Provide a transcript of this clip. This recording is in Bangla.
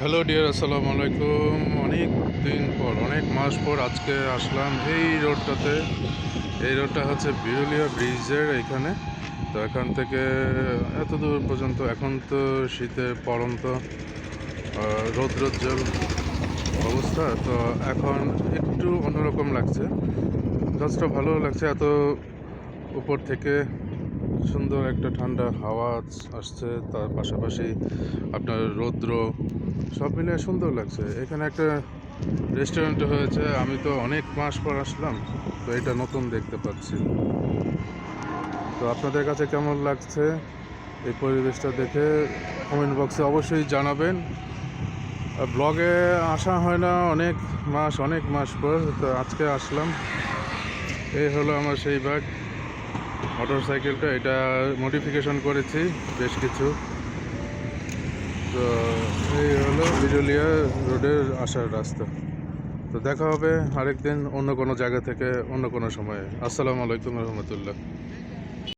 হ্যালো ডিয়ার আসসালামু আলাইকুম। অনেক দিন পর অনেক মাস পর আজকে আসলাম এই রোডটাতে। এই রোডটা হচ্ছে বিরুলিয়া ব্রিজের এখানে। তো এখান থেকে এত দূর পর্যন্ত এখন তো শীতে পড়ন্ত আহ, রৌদ্রোজ্জ্বল অবস্থা। তো এখন একটু অন্যরকম লাগছে। গাছটা ভালো লাগছে এত উপর থেকে সুন্দর একটা ঠান্ডা হাওয়া আসছে, তার পাশাপাশি আপনার রৌদ্র, সব মিলে সুন্দর লাগছে। এখানে একটা রেস্টুরেন্ট হয়েছে, আমি তো অনেক মাস পর আসলাম, তো এটা নতুন দেখতে পাচ্ছি। তো আপনাদের কাছে কেমন লাগছে এই পরিবেশটা দেখে কমেন্ট বক্সে অবশ্যই জানাবেন। ব্লগে আসা হয় না অনেক মাস অনেক মাস পর, তো আজকে আসলাম। এই হলো আমার সেই ব্যাগ মোটর সাইকেলটা এটা মডিফিকেশন করেছি, বেশ কিছু। তো এই হলো বিজলিয়া রোডের আসার রাস্তা। তো দেখা হবে আরেকদিন অন্য কোনো জায়গা থেকে, অন্য কোনো সময়ে। আসসালামু আলাইকুম রহমতুল্লাহ।